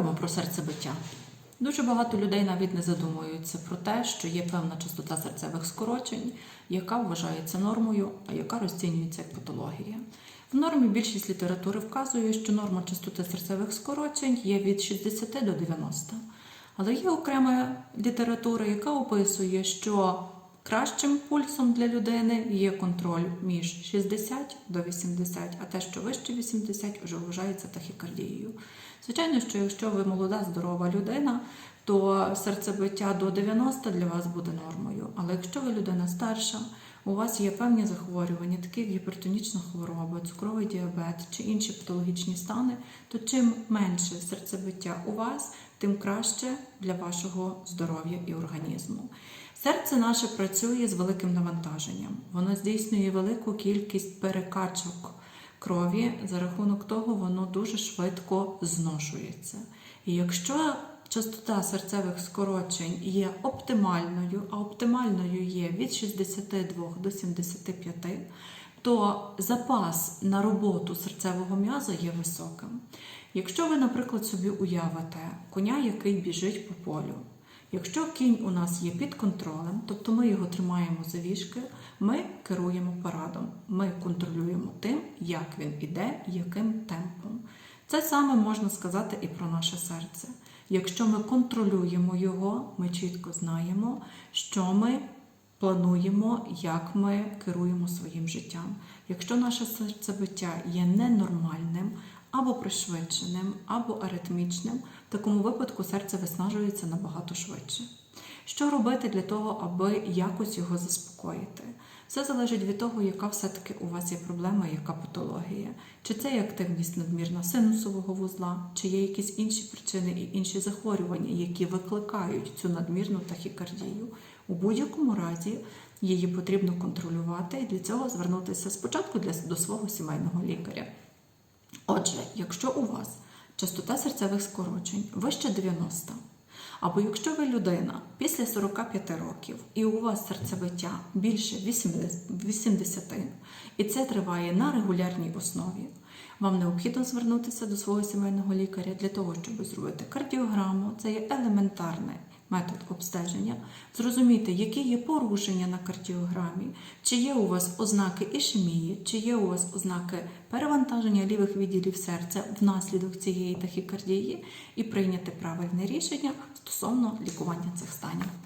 Поговоримо про серцебиття. Дуже багато людей навіть не задумуються про те, що є певна частота серцевих скорочень, яка вважається нормою, а яка розцінюється як патологія. В нормі більшість літератури вказує, що норма частоти серцевих скорочень є від 60 до 90. Але є окрема література, яка описує, що кращим пульсом для людини є контроль між 60 до 80, а те, що вище 80, вже вважається тахікардією. Звичайно, що якщо ви молода, здорова людина, то серцебиття до 90 для вас буде нормою. Але якщо ви людина старша, у вас є певні захворювання, такі як гіпертонічна хвороба, цукровий діабет чи інші патологічні стани, то чим менше серцебиття у вас, тим краще для вашого здоров'я і організму. Серце наше працює з великим навантаженням. Воно здійснює велику кількість перекачок крові, за рахунок того воно дуже швидко зношується. І якщо частота серцевих скорочень є оптимальною, а оптимальною є від 62 до 75, то запас на роботу серцевого м'яза є високим. Якщо ви, наприклад, собі уявите коня, який біжить по полю, якщо кінь у нас є під контролем, тобто ми його тримаємо за віжки, ми керуємо парадом, ми контролюємо тим, як він іде, яким темпом. Це саме можна сказати і про наше серце. Якщо ми контролюємо його, ми чітко знаємо, що ми плануємо, як ми керуємо своїм життям. Якщо наше серцебиття є ненормальним, або пришвидшеним, або аритмічним, в такому випадку серце виснажується набагато швидше. Що робити для того, аби якось його заспокоїти? Все залежить від того, яка все-таки у вас є проблема, яка патологія. Чи це є активність надмірна синусового вузла, чи є якісь інші причини і інші захворювання, які викликають цю надмірну тахікардію. У будь-якому разі її потрібно контролювати і для цього звернутися спочатку для, до свого сімейного лікаря. Отже, якщо у вас частота серцевих скорочень вище 90, або якщо ви людина після 45 років і у вас серцебиття більше 80, і це триває на регулярній основі, вам необхідно звернутися до свого сімейного лікаря для того, щоб зробити кардіограму, це є елементарний метод обстеження, зрозуміти, які є порушення на кардіограмі, чи є у вас ознаки ішемії, чи є у вас ознаки перевантаження лівих відділів серця внаслідок цієї тахікардії, і прийняти правильне рішення стосовно лікування цих станів.